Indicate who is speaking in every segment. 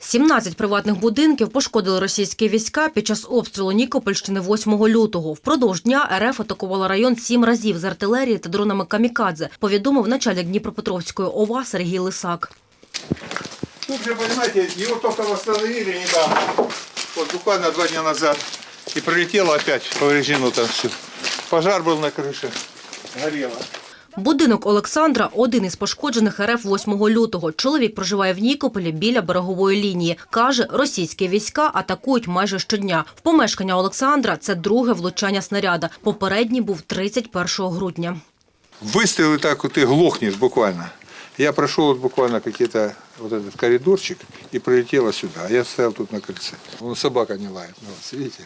Speaker 1: 17 приватних будинків пошкодили російські війська під час обстрілу Нікопольщини 8 лютого. Впродовж дня РФ атакувала район сім разів з артилерії та дронами «Камікадзе», повідомив начальник Дніпропетровської ОВА Сергій Лисак.
Speaker 2: Тут же, понимаете, его только восстановили недавно. Вот буквально два дня назад. И прилетело опять, повреждено там все. Пожар был на крыше. Горело.
Speaker 1: Будинок Олександра – один із пошкоджених РФ 8 лютого. Чоловік проживає в Нікополі біля берегової лінії. Каже, російські війська атакують майже щодня. В помешкання Олександра – це друге влучання снаряда. Попередній був 31 грудня.
Speaker 2: Выстрел и так вот ты глохнешь буквально. Я прошел вот буквально какие-то вот этот коридорчик и прилетело сюда. А я стоял тут на крыльце. Вон собака не лает. Ну, вот, видите?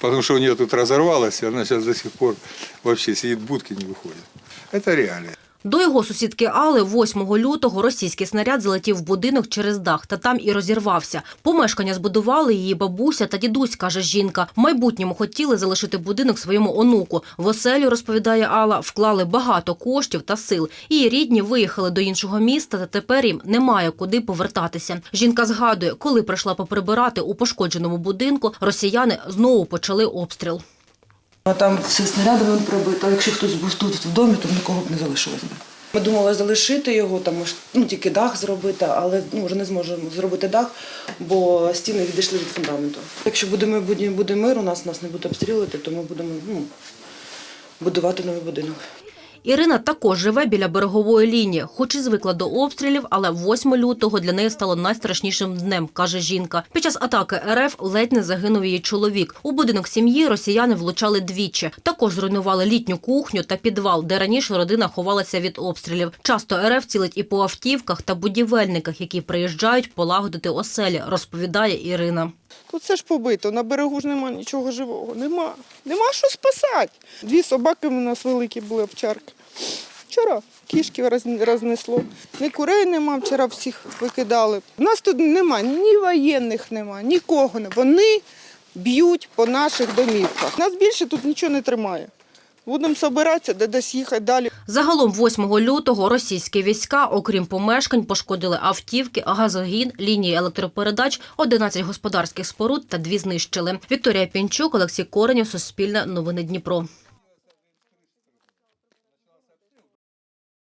Speaker 2: Потому что у нее тут разорвалось, и она сейчас до сих пор вообще сидит в будке, не выходит. Это реалия.
Speaker 1: До його сусідки Алли 8 лютого російський снаряд залетів в будинок через дах та там і розірвався. Помешкання збудували її бабуся та дідусь, каже жінка. В майбутньому хотіли залишити будинок своєму онуку. В оселю, розповідає Алла, вклали багато коштів та сил. Її рідні виїхали до іншого міста, та тепер їм немає куди повертатися. Жінка згадує, коли прийшла поприбирати у пошкодженому будинку, росіяни знову почали обстріл.
Speaker 3: А там все снарядами пробито. А якщо хтось був тут в домі, то нікого б не залишилось. Ми думали залишити його, там ну, тільки дах зробити, але ну, вже не зможемо зробити дах, бо стіни відійшли від фундаменту. Якщо буде, буде, буде мир, у нас нас не буде обстрілювати, то ми будемо ну, будувати новий будинок.
Speaker 1: Ірина також живе біля берегової лінії, хоч і звикла до обстрілів, але 8 лютого для неї стало найстрашнішим днем, каже жінка. Під час атаки РФ ледь не загинув її чоловік. У будинок сім'ї росіяни влучали двічі. Також зруйнували літню кухню та підвал, де раніше родина ховалася від обстрілів. Часто РФ цілить і по автівках та будівельниках, які приїжджають полагодити оселі, розповідає Ірина.
Speaker 4: Тут все ж побито, на берегу ж нема нічого живого. Нема. Нема що спасати. Дві собаки в нас великі були овчарки. Вчора кішки рознесло. Ні курей нема, вчора всіх викидали. У нас тут нема, ні воєнних нема, нікого не. Вони б'ють по наших домівках. Нас більше тут нічого не тримає. Будемо збиратися, де десь їхати далі.
Speaker 1: Загалом 8 лютого російські війська, окрім помешкань, пошкодили автівки, газогін, лінії електропередач, 11 господарських споруд та дві знищили. Вікторія Пінчук, Олексій Коренєв, Суспільне новини Дніпро.